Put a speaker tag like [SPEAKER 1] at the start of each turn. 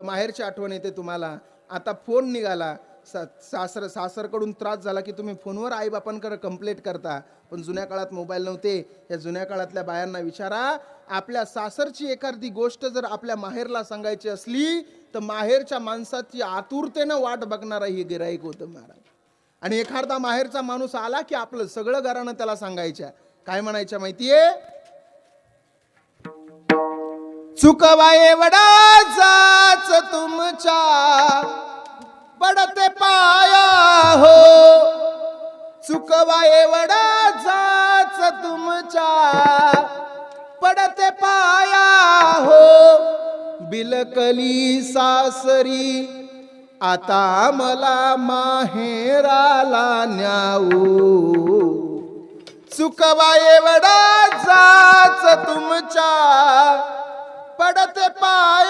[SPEAKER 1] माहेरची आठवण येते तुम्हाला. आता फोन निघाला. सा सासर सासरकडून त्रास झाला की तुम्ही फोनवर आईबापांकडे कंप्लेंट करता. पण जुन्या काळात मोबाईल नव्हते. या जुन्या काळातल्या बायांना विचारा. आपल्या सासरची एखादी गोष्ट जर आपल्या माहेरला सांगायची असली तर माहेरच्या माणसाची आतुरतेनं वाट बघणारा ही गिराईक होतं महाराज. आणि एखादा माहेरचा माणूस आला की आपलं सगळं घरानं त्याला सांगायच्या. काय म्हणायच्या माहितीये? चुकवा एवढाच तुमच्या पडते पाया हो. चुकवा एवढाच तुमच्या पडते पाया हो. बिलकली सासरी आता मला माहेराला न्याऊ चुकवा एवढाच तुमच्या पडते पाया हो